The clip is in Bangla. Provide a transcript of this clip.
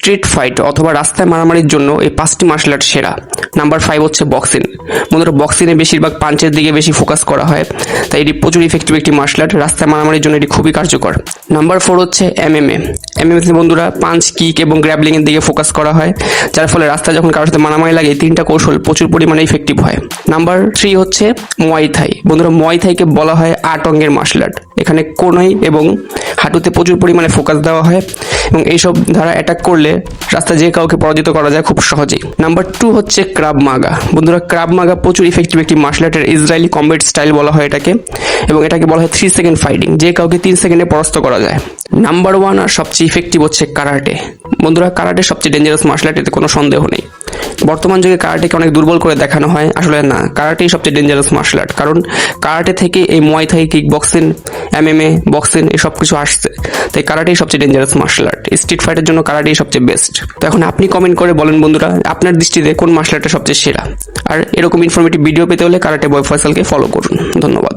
স্ট্রিট ফাইট অথবা রাস্তায় মারামারির জন্য এই পাঁচটি মার্শাল আর্ট সেরা। নাম্বার ফাইভ হচ্ছে বক্সিং বন্ধুরা বক্সিংয়ে বেশিরভাগ পাঞ্চের দিকে বেশি ফোকাস করা হয়, তাই এটি প্রচুর ইফেক্টিভ একটি মার্শাল আর্ট রাস্তায় মারামারির জন্য এটি খুবই কার্যকর। নাম্বার ফোর হচ্ছে এমএমএ এমএমএ বন্ধুরা পাঞ্চ কিক এবং গ্র্যাবলিং এর দিকে ফোকাস করা হয়, যার ফলে রাস্তায় যখন কারোর সাথে মারামারি লাগে তিনটা কৌশল প্রচুর পরিমাণে ইফেক্টিভ হয়। নাম্বার থ্রি হচ্ছে মোয়াই থাই বন্ধুরা মোয়াই থাইকে বলা হয় আট অঙ্গের মার্শাল আর্ট এখানে কোনাই এবং হাঁটুতে প্রচুর পরিমাণে ফোকাস দেওয়া হয় এবং এইসব দ্বারা অ্যাটাক করলে রাস্তায় যে কাউকে পরাজিত করা যায় খুব সহজেই। নাম্বার টু হচ্ছে ক্রাব মাগা বন্ধুরা ক্রাব মাগা প্রচুর ইফেক্টিভ একটি মার্শাল আর্টের ইসরায়েলি কম্বেট স্টাইল বলা হয় এটাকে এবং এটাকে বলা হয় থ্রি সেকেন্ড ফাইটিং যে কাউকে তিন সেকেন্ডে পরাস্ত করা যায়। নাম্বার ওয়ান আর সবচেয়ে ইফেক্টিভ হচ্ছে কারাটে বন্ধুরা কারাটে সবচেয়ে ডেঞ্জারাস মার্শাল আর্ট এতে কোনো সন্দেহ নেই। বর্তমান যুগে কারাটেকে অনেক দুর্বল করে দেখানো হয়। আসলে না, কারাটেই সবচেয়ে ডেঞ্জারাস মার্শাল আর্ট কারণ কারাটে থেকে এই muay Thai kick boxing MMA boxing এই সব কিছু আসছে। তাই কারাটেই সবচেয়ে ডেঞ্জারাস মার্শাল আর্ট স্ট্রিট ফাইটের জন্য কারাটেই সবচেয়ে বেস্ট তো এখন আপনি কমেন্ট করে বলেন বন্ধুরা, আপনার দৃষ্টিতে কোন মার্শাল আর্টটা সবচেয়ে সেরা? আর এরকম ইনফরমেটিভ ভিডিও পেতে হলে কারাটে বয় ফয়সালকে ফলো করুন। ধন্যবাদ।